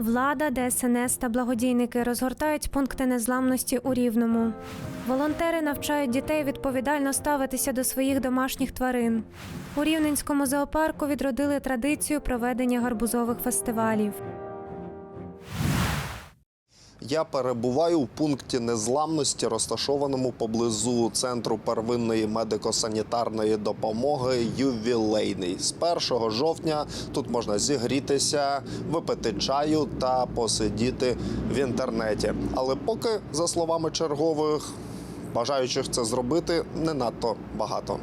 Влада, ДСНС та благодійники розгортають пункти незламності у Рівному. Волонтери навчають дітей відповідально ставитися до своїх домашніх тварин. У Рівненському зоопарку відродили традицію проведення гарбузових фестивалів. Я перебуваю в пункті незламності, розташованому поблизу центру первинної медико-санітарної допомоги ювілейний. З 1 жовтня тут можна зігрітися, випити чаю та посидіти в інтернеті. Але поки, за словами чергових, бажаючих це зробити не надто багато.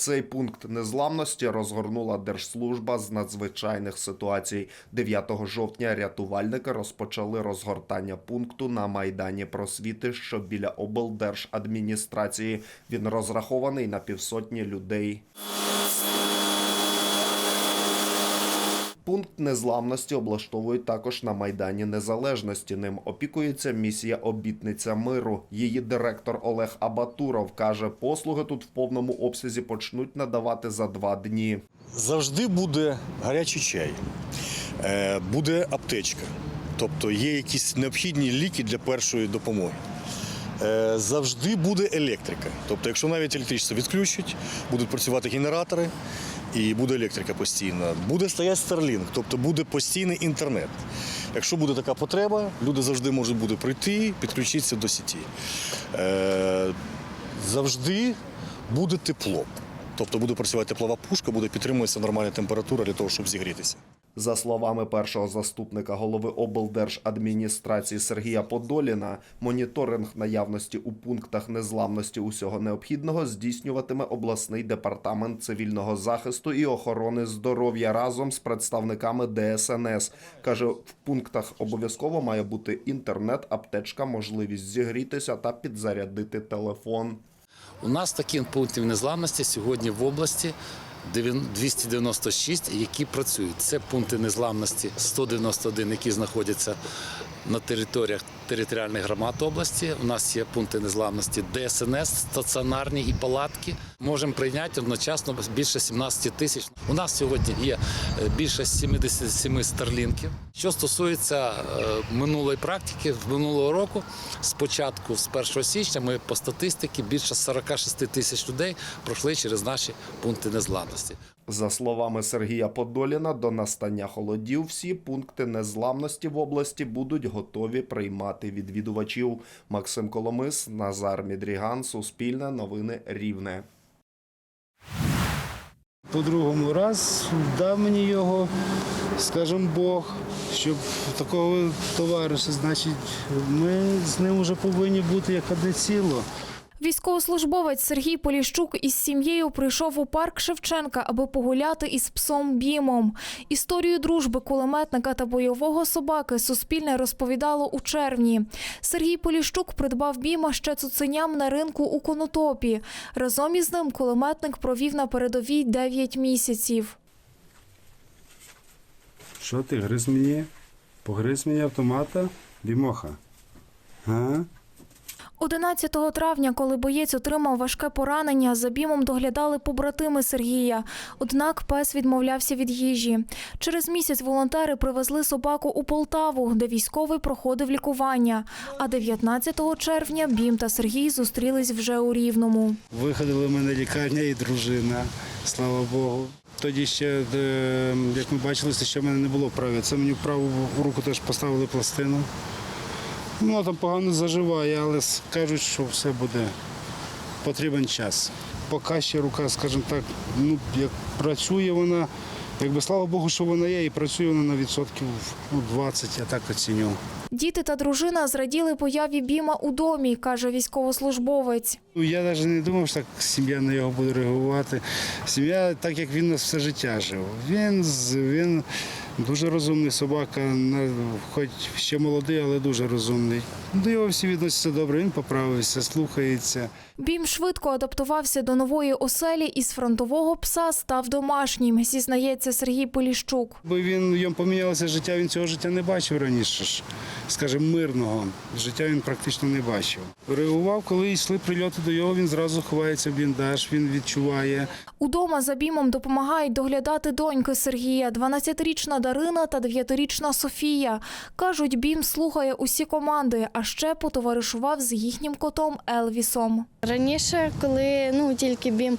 Цей пункт незламності розгорнула Держслужба з надзвичайних ситуацій. 9 жовтня рятувальники розпочали розгортання пункту на майдані просвіти, що біля облдержадміністрації. Він розрахований на півсотні людей. Пункт незламності облаштовують також на майдані Незалежності. Ним опікується місія Обітниця миру. Її директор Олег Абатуров каже, послуги тут в повному обсязі почнуть надавати за два дні. Завжди буде гарячий чай, е, буде аптечка, тобто є якісь необхідні ліки для першої допомоги. Е, Завжди буде електрика. Тобто, якщо навіть електричество відключать, будуть працювати генератори і буде електрика постійна. Буде стояти Starlink, тобто буде постійний інтернет. Якщо буде така потреба, люди завжди можуть буде прийти, підключитися до сіті. Е, Завжди буде тепло. Тобто буде працювати теплова пушка, буде підтримуватися нормальна температура для того, щоб зігрітися. За словами першого заступника голови облдержадміністрації Сергія Подоліна, моніторинг наявності у пунктах незламності усього необхідного здійснюватиме обласний департамент цивільного захисту і охорони здоров'я разом з представниками ДСНС. каже, в пунктах обов'язково має бути інтернет, аптечка, можливість зігрітися та підзарядити телефон. У нас таких пунктів незламності сьогодні в області 296, які працюють. Це пункти незламності 191, які знаходяться на територіях територіальних громад області. У нас є пункти незламності ДСНС, стаціонарні і палатки. Можемо прийняти одночасно більше 17 тисяч. У нас сьогодні є е, більше 77 старлінків. Що стосується е, минулої практики, з минулого року, спочатку, з 1 січня, ми по статистиці більше 46 тисяч людей пройшли через наші пункти незламності. За словами Сергія Подоліна, до настання холодів всі пункти незламності в області будуть готові приймати відвідувачів. Максим Коломис, Назар Мідріган, Суспільне новини Рівне. По другому раз дав мені його, скажімо Бог, щоб такого товариша, значить, ми з ним вже повинні бути як одне ціло. Військовослужбовець Сергій Поліщук із сім'єю прийшов у парк Шевченка, аби погуляти із псом Бімом. Історію дружби кулеметника та бойового собаки Суспільне розповідало у червні. Сергій Поліщук придбав Біма ще цуценям на ринку у Конотопі. Разом із ним кулеметник провів на передовій 9 місяців. Що ти гриз мені? Погриз мені автомата? Бімоха. А? 11 травня, коли боєць отримав важке поранення, за бімом доглядали побратими Сергія. Однак пес відмовлявся від їжі. Через місяць волонтери привезли собаку у Полтаву, де військовий проходив лікування. А 19 червня Бім та Сергій зустрілись вже у Рівному. Виходили мене лікарня і дружина, слава Богу. Тоді ще, е, як ми бачили, ще в мене не було праві. Це мені в праву руку теж поставили пластину. Ну, там погано заживає, але кажуть, що все буде. Потрібен час. Поки ще рука, скажімо так, ну, як працює вона, якби слава Богу, що вона є, і працює вона на відсотків ну, 20, я так оцінюю. Діти та дружина зраділи появі Біма у домі, каже військовослужбовець. Ну, Я навіть не думав, що так сім'я на його буде реагувати. Сім'я, так як він у нас все життя жив. Він, він Дуже розумний собака, хоч ще молодий, але дуже розумний. До його всі відносяться добре, він поправився, слухається. Бім швидко адаптувався до нової оселі і з фронтового пса став домашнім, зізнається Сергій Поліщук. Бо він йому помінялося життя, він цього життя не бачив раніше ж. Скажімо, мирного. Життя він практично не бачив. Реагував, коли йшли прильоти до його, він зразу ховається в бліндаж, він відчуває. Удома за Бімом допомагають доглядати доньки Сергія, 12-річна Дарина та 9-річна Софія. Кажуть, Бім слухає усі команди, а ще потоваришував з їхнім котом Елвісом. Раніше, коли ну тільки Бім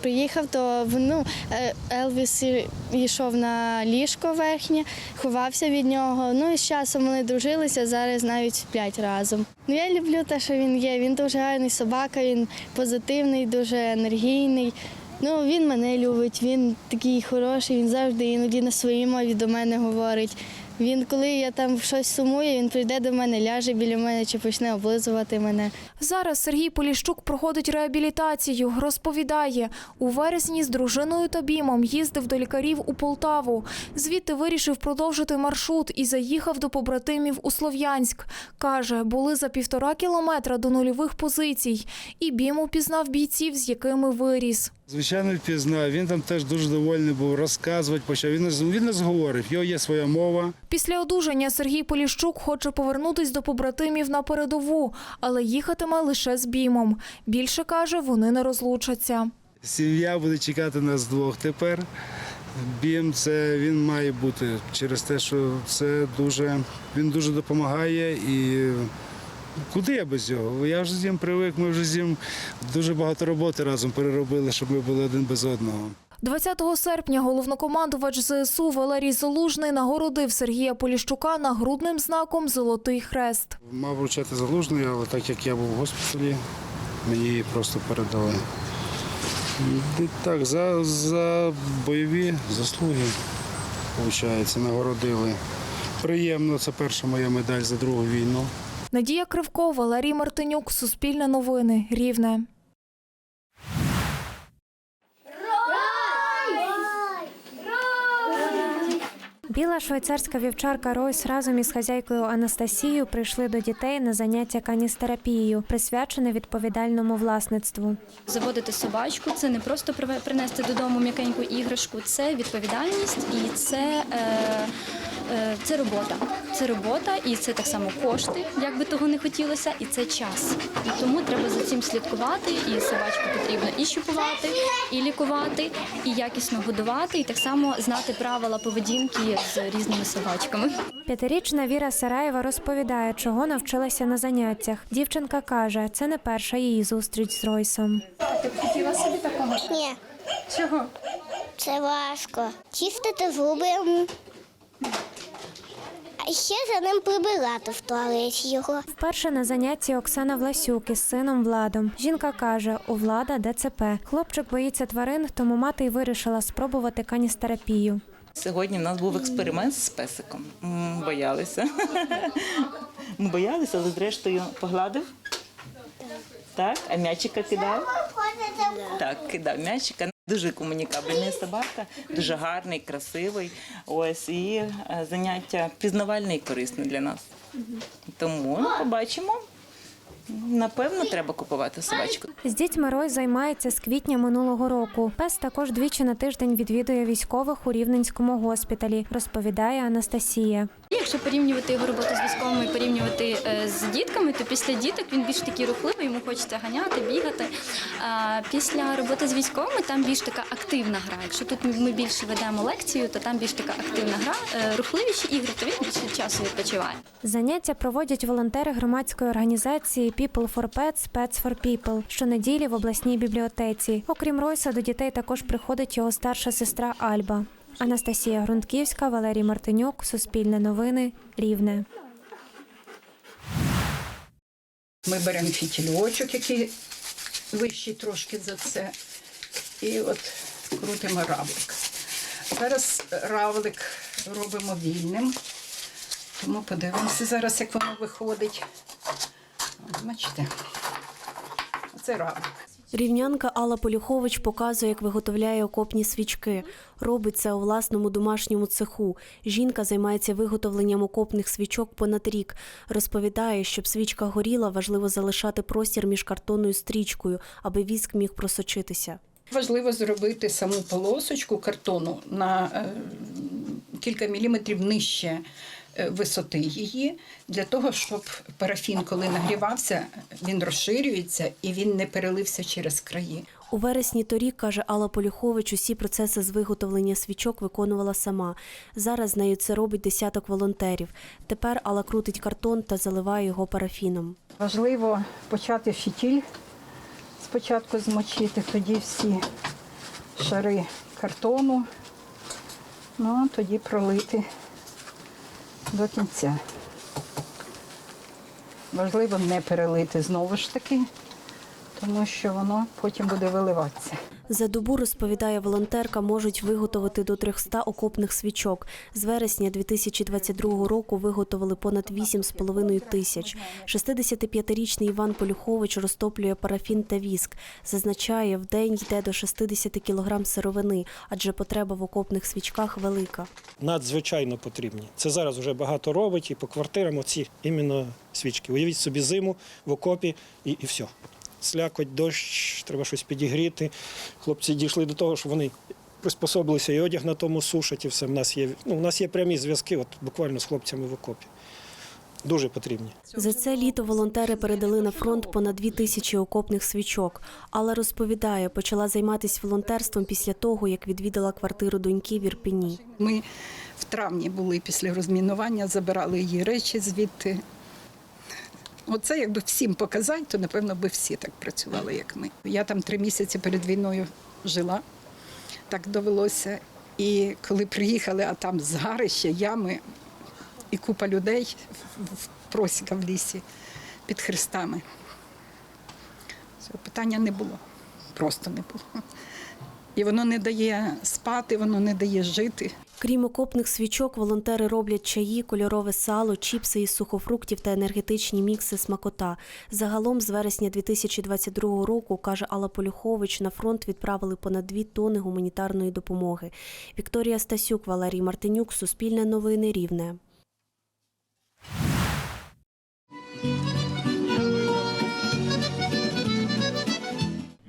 приїхав, то ну, е, Елвіс йшов на ліжко верхнє, ховався від нього. Ну і з часом вони дружилися, зараз навіть сплять разом. Ну я люблю те, що він є. Він дуже гарний собака, він позитивний, дуже енергійний. Ну він мене любить, він такий хороший, він завжди іноді на своїй мові до мене говорить. Він, коли я там щось сумую, він прийде до мене, ляже біля мене чи почне облизувати мене. Зараз Сергій Поліщук проходить реабілітацію. Розповідає, у вересні з дружиною та Бімом їздив до лікарів у Полтаву. Звідти вирішив продовжити маршрут і заїхав до побратимів у Слов'янськ. Каже, були за півтора кілометра до нульових позицій. І Бім упізнав бійців, з якими виріс. Звичайно, впізнав. Він там теж дуже довольний був, розказувати почав. Він, нас- він нас говорив, його є своя мова. Після одужання Сергій Поліщук хоче повернутись до побратимів на передову, але їхатиме лише з Бімом. Більше каже, вони не розлучаться. Сім'я буде чекати нас двох тепер. Бім це він має бути через те, що це дуже він дуже допомагає і куди я без нього? Я вже з ним привик, ми вже з ним дуже багато роботи разом переробили, щоб ми були один без одного. 20 серпня головнокомандувач ЗСУ Валерій Залужний нагородив Сергія Поліщука нагрудним знаком Золотий хрест. Мав вручати залужний, але так як я був в госпіталі, мені її просто передали. І так, за, за бойові заслуги, виходить, нагородили. Приємно, це перша моя медаль за другу війну. Надія Кривко, Валерій Мартинюк, Суспільне новини, Рівне. Біла швейцарська вівчарка Ройс разом із хазяйкою Анастасією прийшли до дітей на заняття каністерапією, присвячене відповідальному власництву. Заводити собачку це не просто принести додому м'якеньку іграшку, це відповідальність і це, е, е, це робота. Це робота, і це так само кошти, як би того не хотілося, і це час. І тому треба за цим слідкувати. І собачку потрібно і щупувати, і лікувати, і якісно годувати, і так само знати правила поведінки з різними собачками. П'ятирічна Віра Сараєва розповідає, чого навчилася на заняттях. Дівчинка каже, це не перша її зустріч з Ройсом. Ні. Чого? Це важко. Чистити зуби. А ще за ним прибирати в туалеті його. Вперше на занятті Оксана Власюк із сином Владом. Жінка каже, у влада ДЦП. Хлопчик боїться тварин, тому мати й вирішила спробувати каністерапію. Сьогодні в нас був експеримент з песиком. М, Боялися. Ми боялися, але зрештою погладив. Так, а м'ячика кидав? Так, кидав м'ячика. Дуже комунікабельний собака, дуже гарний, красивий. Ось і е, заняття пізнавальне і корисне для нас. Тому побачимо. Напевно, треба купувати собачку. З дітьми Рой займається з квітня минулого року. Пес також двічі на тиждень відвідує військових у Рівненському госпіталі, розповідає Анастасія. Якщо порівнювати його роботу з військовими і порівнювати е, з дітками, то після діток він більш такий рухливий, йому хочеться ганяти, бігати. А після роботи з військовими там більш така активна гра. Якщо тут ми- більше ведемо лекцію, то там більш така активна гра, Е, рухливіші ігри, то він більше часу відпочиває. Заняття проводять волонтери громадської організації People for Pets, Pets for People щонеділі в обласній бібліотеці. Окрім Ройса, до дітей також приходить його старша сестра Альба. Анастасія Грунтківська, Валерій Мартинюк, Суспільне новини, Рівне. Ми беремо фітільочок, який вищий трошки за це, і от крутимо равлик. Зараз равлик робимо вільним, тому подивимося зараз, як воно виходить. Бачите, це равлик. Рівнянка Алла Полюхович показує, як виготовляє окопні свічки. Робить це у власному домашньому цеху. Жінка займається виготовленням окопних свічок понад рік. Розповідає, щоб свічка горіла, важливо залишати простір між картонною стрічкою, аби віск міг просочитися. Важливо зробити саму полосочку картону на е, кілька міліметрів нижче висоти її, для того, щоб парафін, коли нагрівався, він розширюється і він не перелився через краї. У вересні торік, каже Алла Полюхович, усі процеси з виготовлення свічок виконувала сама. Зараз з нею це робить десяток волонтерів. Тепер Алла крутить картон та заливає його парафіном. Важливо почати фітіль спочатку змочити, тоді всі шари картону, ну а тоді пролити до кінця. Важливо не перелити знову ж таки, тому що воно потім буде виливатися. За добу, розповідає волонтерка, можуть виготовити до 300 окопних свічок. З вересня 2022 року виготовили понад 8,5 тисяч. 65-річний Іван Полюхович розтоплює парафін та віск. Зазначає, в день йде до 60 кілограм сировини, адже потреба в окопних свічках велика. надзвичайно потрібні. Це зараз вже багато робить і по квартирам оці іменно свічки. Уявіть собі зиму в окопі і, і все. Слякоть, дощ, треба щось підігріти. Хлопці дійшли до того, що вони приспособилися і одяг на тому сушать, і все. У нас є, ну, у нас є прямі зв'язки, от буквально з хлопцями в окопі. Дуже потрібні. За це літо волонтери передали на фронт понад дві тисячі окопних свічок. Алла розповідає, почала займатися волонтерством після того, як відвідала квартиру доньки в Ірпені. Ми в травні були після розмінування, забирали її речі звідти. Оце якби всім показати, то напевно би всі так працювали, як ми. Я там три місяці перед війною жила, так довелося. І коли приїхали, а там згарище, ями і купа людей в просіка в лісі під хрестами. Цього питання не було. Просто не було. І воно не дає спати, воно не дає жити. Крім окопних свічок, волонтери роблять чаї, кольорове сало, чіпси із сухофруктів та енергетичні мікси смакота. Загалом з вересня 2022 року, каже Алла Полюхович, на фронт відправили понад дві тони гуманітарної допомоги. Вікторія Стасюк, Валерій Мартинюк, Суспільне новини Рівне.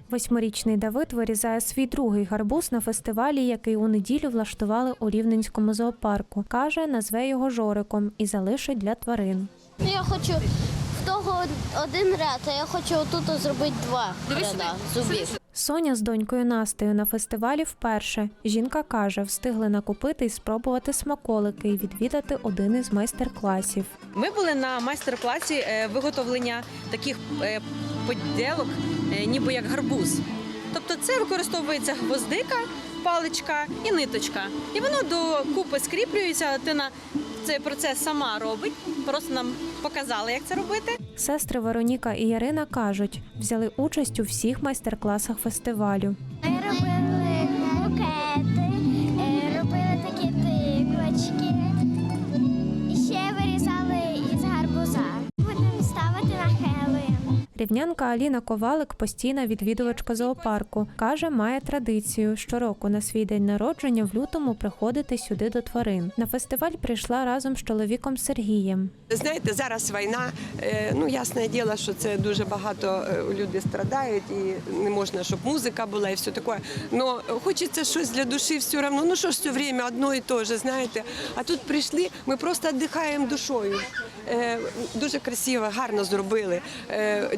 Восьмирічний Давид вирізає свій другий гарбуз на фестивалі, який у неділю влаштували у Рівненському зоопарку. Каже, назве його Жориком і залишить для тварин. Я хочу в того один ряд, а я хочу отут зробити два ряда зубів. Соня з донькою Настею на фестивалі вперше. Жінка каже, встигли накупити і спробувати смаколики і відвідати один із майстер-класів. Ми були на майстер-класі е, виготовлення таких е, поділок, ніби як гарбуз. Тобто це використовується гвоздика, паличка і ниточка. І воно до купи скріплюється. Дитина цей процес сама робить. Просто нам показали, як це робити. Сестри Вероніка і Ярина кажуть, взяли участь у всіх майстер-класах фестивалю. Я робили Рівнянка Аліна Ковалик постійна відвідувачка зоопарку. Каже, має традицію щороку на свій день народження в лютому приходити сюди до тварин. На фестиваль прийшла разом з чоловіком Сергієм. Знаєте, зараз війна. е, Ну ясне діло, що це дуже багато е, люди страдають, і не можна, щоб музика була і все таке. Но хочеться щось для душі все одно. Ну що ж все время одно і те же, знаєте. А тут прийшли, ми просто віддихаємо душою. Е, Дуже красиво, гарно зробили.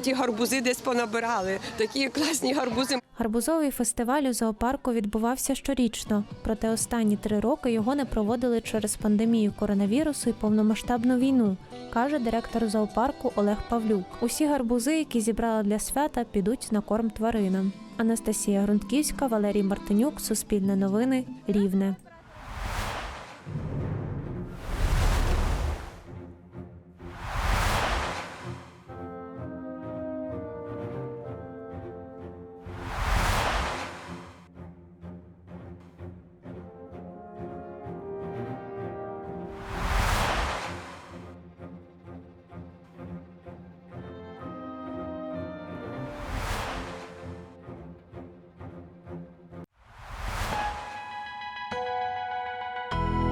Ті гарбузи десь понабирали. Такі класні гарбузи. Гарбузовий фестиваль у зоопарку відбувався щорічно, проте останні три роки його не проводили через пандемію коронавірусу і повномасштабну війну, каже директор зоопарку Олег Павлюк. Усі гарбузи, які зібрали для свята, підуть на корм тваринам. Анастасія Грунтківська, Валерій Мартинюк, Суспільне новини, Рівне.